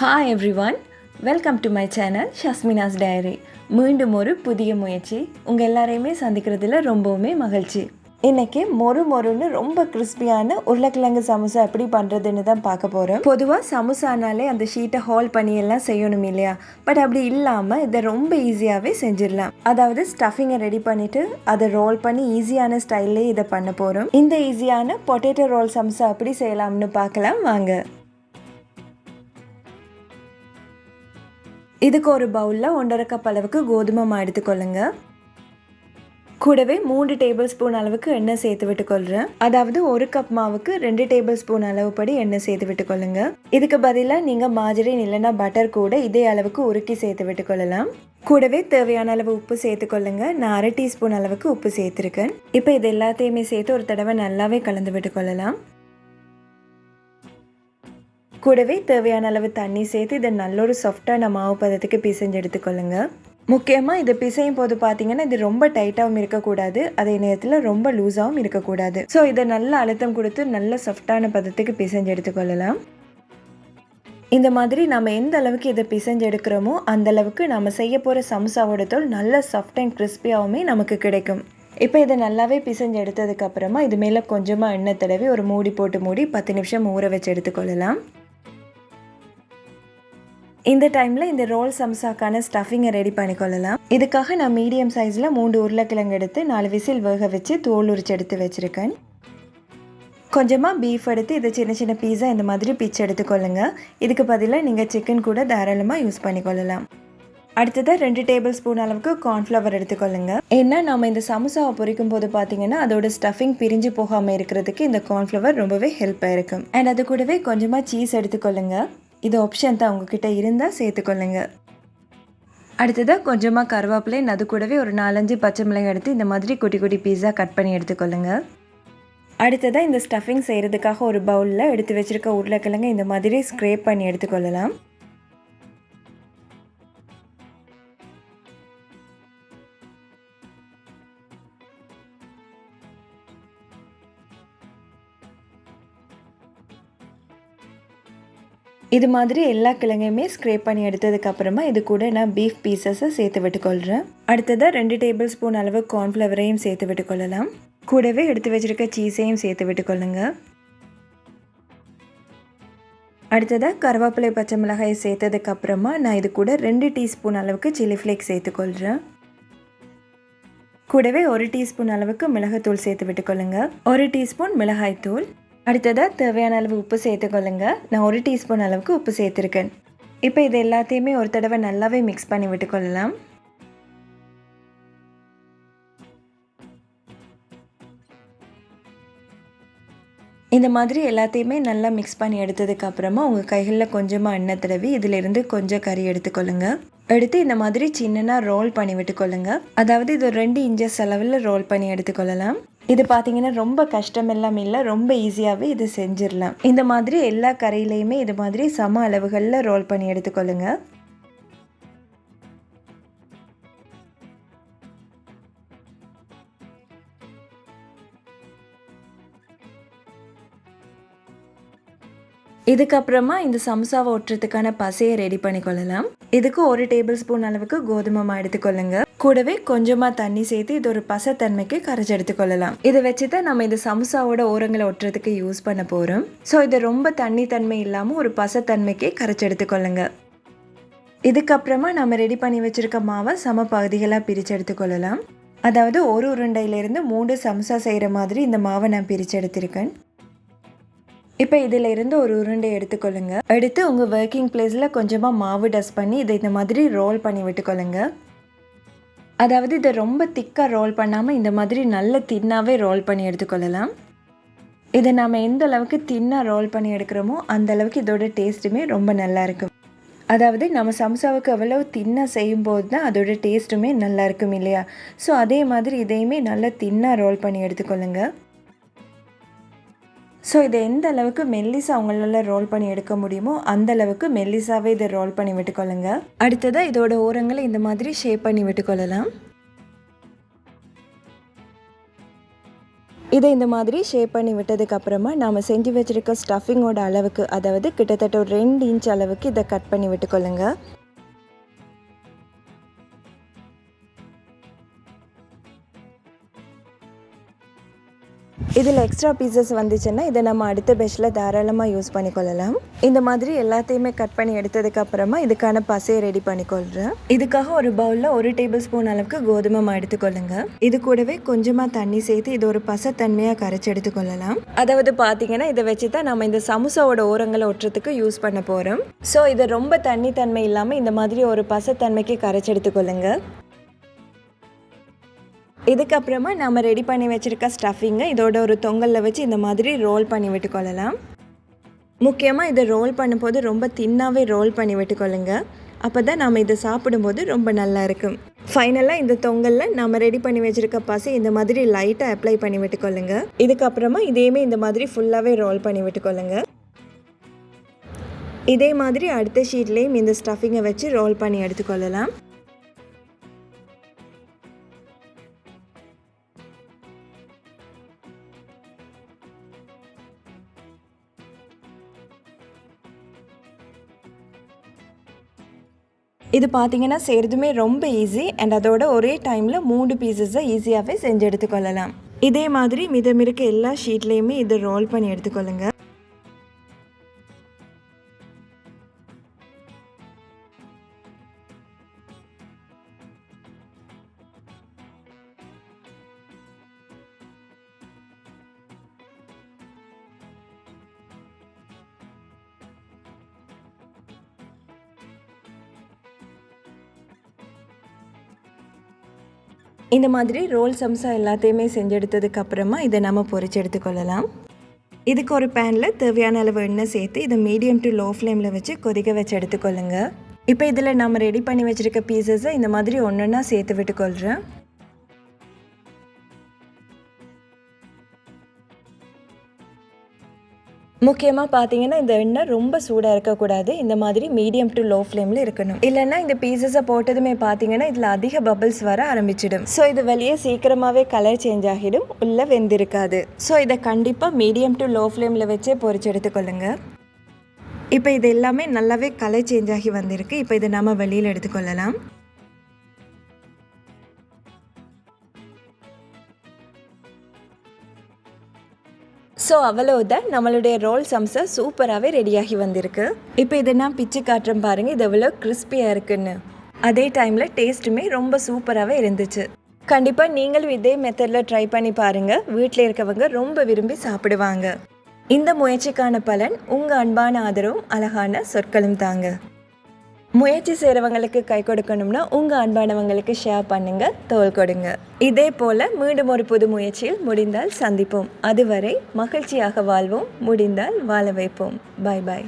Hi every one welcome to my channel ஷஸ்மினாஸ் diary மீண்டும் ஒரு புதிய முயற்சி. உங்கள் எல்லாரையுமே சந்திக்கிறதுல ரொம்பவுமே மகிழ்ச்சி. இன்னைக்கு மொறு மொறுன்னு ரொம்ப கிறிஸ்பியான உருளைக்கிழங்கு சமோசா எப்படி பண்ணுறதுன்னு தான் பார்க்க போகிறோம் பொதுவாக சமோசானாலே அந்த ஷீட்டை ஹோல் பண்ணி எல்லாம் செய்யணும் இல்லையா? பட் அப்படி இல்லாமல் இதை ரொம்ப ஈஸியாகவே செஞ்சிடலாம். அதாவது ஸ்டஃபிங்கை ரெடி பண்ணிவிட்டு அதை ரோல் பண்ணி ஈஸியான ஸ்டைல்லே இதை பண்ண போகிறோம் இந்த ஈஸியான பொட்டேட்டோ ரோல் சமோசா எப்படி செய்யலாம்னு பார்க்கலாம் வாங்க. இதுக்கு ஒரு பவுலில் ஒன்றரை கப் அளவுக்கு கோதுமை மாவு எடுத்துக்கொள்ளுங்க. கூடவே மூன்று டேபிள் ஸ்பூன் அளவுக்கு எண்ணெய் சேர்த்து விட்டுக்கொள்கிறேன் அதாவது ஒரு கப் மாவுக்கு ரெண்டு டேபிள் ஸ்பூன் அளவுப்படி எண்ணெய் சேர்த்து விட்டுக்கொள்ளுங்க. இதுக்கு பதிலாக நீங்கள் மாஜரின் இல்லைன்னா பட்டர் கூட இதே அளவுக்கு உருக்கி சேர்த்து விட்டுக்கொள்ளலாம். கூடவே தேவையான அளவு உப்பு சேர்த்துக்கொள்ளுங்க. நான் அரை டீஸ்பூன் அளவுக்கு உப்பு சேர்த்துருக்கேன். இப்போ இது எல்லாத்தையுமே சேர்த்து ஒரு தடவை நல்லாவே கலந்து விட்டுக்கொள்ளலாம். கூடவே தேவையான அளவு தண்ணி சேர்த்து இதை நல்ல ஒரு சாஃப்டான மாவு பதத்துக்கு பிசைஞ்சு எடுத்துக்கொள்ளுங்க. முக்கியமாக இதை பிசையும் போது பார்த்தீங்கன்னா இது ரொம்ப டைட்டாகவும் இருக்கக்கூடாது. அதே நேரத்தில் ரொம்ப லூஸாகவும் இருக்கக்கூடாது. ஸோ இதை நல்ல அழுத்தம் கொடுத்து நல்ல சாஃப்டான பதத்துக்கு பிசைஞ்சு எடுத்துக்கொள்ளலாம். இந்த மாதிரி நம்ம எந்த அளவுக்கு இதை பிசைஞ்சு எடுக்கிறோமோ அந்த அளவுக்கு நம்ம செய்ய போகிற சம்சாவோட தோல் நல்ல சாஃப்ட் அண்ட் கிறிஸ்பியாகவுமே நமக்கு கிடைக்கும். இப்போ இதை நல்லாவே பிசைஞ்சு எடுத்ததுக்கப்புறமா இது மேலே கொஞ்சமாக எண்ணெய் தடவி ஒரு மூடி போட்டு மூடி பத்து நிமிஷம் ஊற வச்சு எடுத்துக்கொள்ளலாம். இந்த டைமில் இந்த ரோல் சம்சாக்கான ஸ்டஃபிங்கை ரெடி பண்ணிக்கொள்ளலாம் இதுக்காக நான் மீடியம் சைஸில் மூன்று உருளைக்கிழங்கு எடுத்து நாலு விசில் வேக வச்சு தோல் உரிச்சு எடுத்து வச்சுருக்கேன். கொஞ்சமாக பீஃப் எடுத்து இதை சின்ன சின்ன பீஸா இந்த மாதிரி பிச்சு எடுத்துக்கொள்ளுங்க இதுக்கு பதிலாக நீங்கள் சிக்கன் கூட தாராளமாக யூஸ் பண்ணிக்கொள்ளலாம் அடுத்ததாக ரெண்டு டேபிள் ஸ்பூன் அளவுக்கு கார்ன்ஃப்ளவர் எடுத்துக்கொள்ளுங்க ஏன்னா நம்ம இந்த சமோசாவை பொரிக்கும் போது பார்த்தீங்கன்னா அதோட ஸ்டஃபிங் பிரிஞ்சு போகாமல் இருக்கிறதுக்கு இந்த கார்ன்ஃப்ளவர் ரொம்பவே ஹெல்ப்பாக இருக்கும். அண்ட் அது கூடவே கொஞ்சமாக சீஸ் எடுத்துக்கொள்ளுங்க இது ஆப்ஷன் தான் உங்ககிட்ட இருந்தால் சேர்த்துக்கொள்ளுங்க. அடுத்ததாக கொஞ்சமாக கருவேப்பிலை அது கூடவே ஒரு நாலஞ்சு பச்சை மிளகாய் எடுத்து இந்த மாதிரி குட்டி குட்டி பீஸா கட் பண்ணி எடுத்துக்கொள்ளுங்க. அடுத்ததாக இந்த ஸ்டஃபிங் செய்கிறதுக்காக ஒரு பவுலில் எடுத்து வச்சுருக்க உருளைக்கிழங்கு இந்த மாதிரி ஸ்க்ரேப் பண்ணி எடுத்துக்கொள்ளலாம். இது மாதிரி எல்லா கிழங்கையுமே ஸ்க்ரேப் பண்ணி எடுத்ததுக்கப்புறமா இது கூட நான் பீஃப் பீசஸை சேர்த்து விட்டுக்கொள்கிறேன் அடுத்ததாக ரெண்டு டேபிள் ஸ்பூன் அளவு கார்ன்ஃப்ளவரையும் சேர்த்து விட்டுக்கொள்ளலாம். கூடவே எடுத்து வச்சுருக்க சீஸையும் சேர்த்து விட்டுக்கொள்ளுங்க. அடுத்ததாக கருவேப்பிலை பச்சை மிளகாய் சேர்த்ததுக்கப்புறமா நான் இது கூட ரெண்டு டீஸ்பூன் அளவுக்கு சில்லி ஃப்ளேக்ஸ் சேர்த்துக்கொள்கிறேன் கூடவே ஒரு டீஸ்பூன் அளவுக்கு மிளகாய்த்தூள் சேர்த்து விட்டுக்கொள்ளுங்க. ஒரு டீஸ்பூன் மிளகாய்த்தூள் அடுத்ததாக தேவையான அளவு உப்பு சேர்த்துக்கொள்ளுங்க. நான் ஒரு டீஸ்பூன் அளவுக்கு உப்பு சேர்த்துருக்கேன். இப்போ இது எல்லாத்தையுமே ஒரு தடவை நல்லாவே மிக்ஸ் பண்ணி விட்டுக்கொள்ளலாம். இந்த மாதிரி எல்லாத்தையுமே நல்லா மிக்ஸ் பண்ணி எடுத்ததுக்கப்புறமா உங்கள் கைகளில் கொஞ்சமாக எண்ணெய் தடவி இதிலிருந்து கொஞ்சம் கறி எடுத்துக்கொள்ளுங்க. எடுத்து இந்த மாதிரி சின்னதாக ரோல் பண்ணி விட்டுக்கொள்ளுங்க. அதாவது இது ஒரு ரெண்டு இன்ச்சஸ் அளவில் ரோல் பண்ணி எடுத்துக்கொள்ளலாம். இது பார்த்தீங்கன்னா ரொம்ப கஷ்டம் எல்லாம் இல்லை ரொம்ப ஈஸியாகவே இது செஞ்சிடலாம் இந்த மாதிரி எல்லா கரையிலையுமே இது மாதிரி சம அளவுகளில் ரோல் பண்ணி எடுத்துக்கொள்ளுங்க. இதுக்கப்புறமா இந்த சம்சாவை ஒட்டுறதுக்கான பசையை ரெடி பண்ணிக்கொள்ளலாம். இதுக்கு ஒரு டேபிள் ஸ்பூன் அளவுக்கு கோதுமை மாவு எடுத்துக்கொள்ளுங்க. கூடவே கொஞ்சமாக தண்ணி சேர்த்து இது ஒரு பசத்தன்மைக்கு கரைச்சி எடுத்துக்கொள்ளலாம். இதை வச்சு தான் நம்ம இந்த சம்சாவோட ஓரங்களை ஒட்டுறதுக்கு யூஸ் பண்ண போகிறோம் ஸோ இது ரொம்ப தண்ணி தன்மை இல்லாமல் ஒரு பசத்தன்மைக்கு கரைச்சி எடுத்துக்கொள்ளுங்க. இதுக்கப்புறமா நம்ம ரெடி பண்ணி வச்சுருக்க மாவை சம பகுதிகளாக பிரித்து எடுத்துக்கொள்ளலாம். அதாவது ஒரு உருண்டையிலேருந்து மூன்று சம்சா செய்கிற மாதிரி இந்த மாவை நான் பிரித்து எடுத்திருக்கேன். இப்போ இதில் இருந்து ஒரு உருண்டை எடுத்துக்கொள்ளுங்க. எடுத்து உங்கள் ஒர்க்கிங் பிளேஸில் கொஞ்சமாக மாவு டஸ்ட் பண்ணி இதை இந்த மாதிரி ரோல் பண்ணி விட்டுக்கொள்ளுங்க. அதாவது இதை ரொம்ப திக்காக ரோல் பண்ணாமல் இந்த மாதிரி நல்ல தின்னாகவே ரோல் பண்ணி எடுத்துக்கொள்ளலாம். இதை நாம் எந்த அளவுக்கு தின்னாக ரோல் பண்ணி எடுக்கிறோமோ அந்த அளவுக்கு இதோட டேஸ்ட்டுமே ரொம்ப நல்லா இருக்கும். அதாவது நம்ம சம்சாவுக்கு எவ்வளவு தின்னாக செய்யும்போது தான் அதோட டேஸ்ட்டுமே நல்லா இருக்கும் இல்லையா? ஸோ அதே மாதிரி இதையுமே நல்லா தின்னாக ரோல் பண்ணி எடுத்துக்கொள்ளுங்கள் ஸோ இதை எந்த அளவுக்கு மெல்லிசா அவங்களால ரோல் பண்ணி எடுக்க முடியுமோ அந்த அளவுக்கு மெல்லிசாவே இதை ரோல் பண்ணி விட்டுக்கொள்ளுங்க. அடுத்ததாக இதோட ஓரங்களை இந்த மாதிரி ஷேப் பண்ணி விட்டுக்கொள்ளலாம். இதை இந்த மாதிரி ஷேப் பண்ணி விட்டதுக்கப்புறமா நாம் செஞ்சு வச்சுருக்க ஸ்டஃபிங்கோட அளவுக்கு அதாவது கிட்டத்தட்ட ஒரு ரெண்டு இன்ச் அளவுக்கு இதை கட் பண்ணி விட்டுக்கொள்ளுங்க. இதில் எக்ஸ்ட்ரா பீசஸ் வந்துச்சுன்னா இதை நம்ம அடுத்த பெஷ்ஷில் தாராளமாக யூஸ் பண்ணிக்கொள்ளலாம். இந்த மாதிரி எல்லாத்தையுமே கட் பண்ணி எடுத்ததுக்கப்புறமா இதுக்கான பசையை ரெடி பண்ணிக்கொள்கிறேன் இதுக்காக ஒரு பவுலில் ஒரு டேபிள் ஸ்பூன் அளவுக்கு கோதுமை மாவு எடுத்துக்கொள்ளுங்க. இது கூடவே கொஞ்சமாக தண்ணி சேர்த்து இது ஒரு பசை தன்மையாக கரைச்சி எடுத்துக்கொள்ளலாம். அதாவது பார்த்தீங்கன்னா இதை வச்சு தான் நம்ம இந்த சமூசாவோட ஓரங்களை ஒட்டுறதுக்கு யூஸ் பண்ண போகிறோம் ஸோ இதை ரொம்ப தண்ணி தன்மை இல்லாமல் இந்த மாதிரி ஒரு பசத்தன்மைக்கு கரைச்சி எடுத்துக்கொள்ளுங்க. இதுக்கப்புறமா நம்ம ரெடி பண்ணி வச்சுருக்க ஸ்டஃபிங்கை இதோட ஒரு தொங்கலில் வச்சு இந்த மாதிரி ரோல் பண்ணி விட்டுக்கொள்ளலாம். முக்கியமாக இதை ரோல் பண்ணும்போது ரொம்ப தின்னாகவே ரோல் பண்ணி விட்டுக்கொள்ளுங்க. அப்போ தான் நம்ம இதை சாப்பிடும்போது ரொம்ப நல்லா இருக்கும். ஃபைனலாக இந்த தொங்கலில் நம்ம ரெடி பண்ணி வச்சுருக்க பசி இந்த மாதிரி லைட்டாக அப்ளை பண்ணி விட்டுக்கொள்ளுங்க. இதுக்கப்புறமா இதையுமே இந்த மாதிரி ஃபுல்லாகவே ரோல் பண்ணி விட்டுக்கொள்ளுங்க. இதே மாதிரி அடுத்த ஷீட்லேயும் இந்த ஸ்டஃபிங்கை வச்சு ரோல் பண்ணி எடுத்துக்கொள்ளலாம். இது பார்த்தீங்கன்னா செய்கிறதுமே ரொம்ப ஈஸி அண்ட் அதோட ஒரே டைமில் மூணு பீசஸை ஈஸியாகவே செஞ்சு எடுத்துக்கொள்ளலாம். இதே மாதிரி மிதம் இருக்க எல்லா ஷீட்லேயுமே இதை ரோல் பண்ணி எடுத்துக்கொள்ளுங்க. இந்த மாதிரி ரோல் சம்சா எல்லாத்தையுமே செஞ்சு எடுத்ததுக்கு அப்புறமா இதை நம்ம பொறிச்சு எடுத்துக்கொள்ளலாம். இதுக்கு ஒரு பேனில் தேவையான அளவு எண்ணெய் சேர்த்து இதை மீடியம் டு லோ ஃப்ளேமில் வச்சு கொதிக்க வச்சு எடுத்துக்கொள்ளுங்க. இப்போ இதில் நம்ம ரெடி பண்ணி வச்சுருக்க பீசஸை இந்த மாதிரி ஒன்று ஒன்றா சேர்த்து விட்டுக்கொள்கிறேன் முக்கியமாக பார்த்தீங்கன்னா இந்த எண்ணெய் ரொம்ப சூடாக இருக்கக்கூடாது. இந்த மாதிரி மீடியம் டு லோ ஃப்ளேமில் இருக்கணும். இல்லைன்னா இந்த பீசஸை போட்டதுமே பார்த்தீங்கன்னா இதில் அதிக பபிள்ஸ் வர ஆரம்பிச்சிடும். ஸோ இது வெளியே சீக்கிரமாகவே கலர் சேஞ்ச் ஆகிடும். உள்ளே வெந்திருக்காது. ஸோ இதை கண்டிப்பாக மீடியம் டு லோ ஃப்ளேமில் வச்சே பொறிச்சு எடுத்துக்கொள்ளுங்க. இப்போ இது எல்லாமே நல்லாவே கலர் சேஞ்ச் ஆகி வந்திருக்கு. இப்போ இதை நம்ம வெளியில் எடுத்துக்கொள்ளலாம். ஸோ அவ்வளோதான் நம்மளுடைய ரோல் சம்சா சூப்பராகவே ரெடியாகி வந்திருக்கு. இப்போ இதை நான் பிச்சு காட்டுறேன் பாருங்கள் இது எவ்வளோ கிறிஸ்பியாக இருக்குன்னு. அதே டைமில் டேஸ்ட்டுமே ரொம்ப சூப்பராகவே இருந்துச்சு. கண்டிப்பாக நீங்களும் இதே மெத்தடில் ட்ரை பண்ணி பாருங்கள் வீட்டில் இருக்கவங்க ரொம்ப விரும்பி சாப்பிடுவாங்க. இந்த முயற்சிக்கான பலன் உங்கள் அன்பான ஆதரவும் அழகான சொற்களும் தாங்க. முயற்சி செய்கிறவங்களுக்கு கை கொடுக்கணும்னா உங்கள் அன்பானவங்களுக்கு ஷேர் பண்ணுங்கள் தோல் கொடுங்க. இதே போல் மீண்டும் ஒரு புது முயற்சியில் முடிந்தால் சந்திப்போம். அதுவரை மகிழ்ச்சியாக வாழ்வோம் முடிந்தால் வாழ வைப்போம். பாய் பாய்